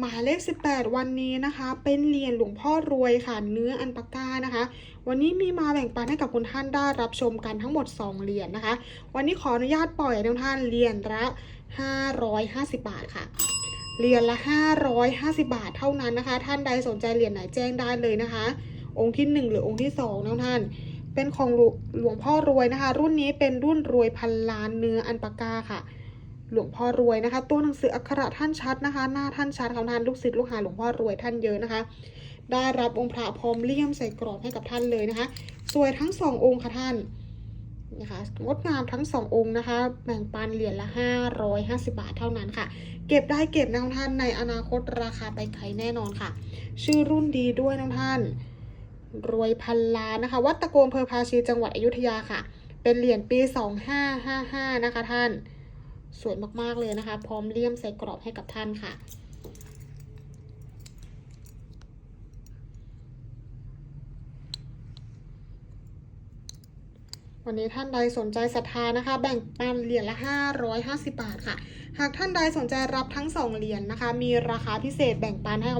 หมายเลข 18 วันนี้นะคะ เป็นเหรียญหลวงพ่อรวยค่ะ เนื้ออันปาก้านะคะ วันนี้มีมาแบ่งปันให้กับคุณท่านได้รับชมกันทั้งหมด 2 เหรียญนะคะ วันนี้ขออนุญาตปล่อยให้ทุกท่านเหรียญละ 550 บาทค่ะเหรียญละ 550 บาทเท่านั้นนะคะ ท่านใดสนใจเหรียญไหนแจ้งได้เลยนะคะ องค์ที่ 1 หรือองค์ที่2นะท่าน เป็นของหลวงพ่อรวยนะคะ รุ่นนี้เป็นรุ่นรวยพันล้านเนื้ออันปาก้าค่ะ หลวงพ่อรวยนะคะ ตัวหนังสืออักขระท่านชัดนะคะ หน้าท่านชัดของท่านลูกศิษย์ลูกหาหลวงพ่อรวยท่านเยอะนะคะ ได้รับองค์พระพร้อมเลี่ยมใส่กรอบให้กับท่านเลยนะคะ สวยทั้งสององค์ค่ะท่านนะคะงดงามทั้งสององค์นะคะแบ่งปันเหรียญละ 550 บาทเท่านั้นค่ะ เก็บได้เก็บนะท่านในอนาคตราคาไปไกลแน่นอนค่ะ ชื่อรุ่นดีด้วยนะท่าน รวยพันล้านนะคะ วัดตะโกอำเภอภาชีจังหวัดอยุธยาค่ะ เป็นเหรียญปี 2555 นะคะท่าน สวยมากๆเลยนะคะ พร้อมเลี่ยมใส่กรอบให้กับท่านค่ะ วันนี้ท่านใดสนใจศรัทธานะคะ แบ่งปันเหรียญละ 550 บาทค่ะ หากท่านใดสนใจรับทั้ง 2 เหรียญนะคะ มีราคาพิเศษแบ่งปันให้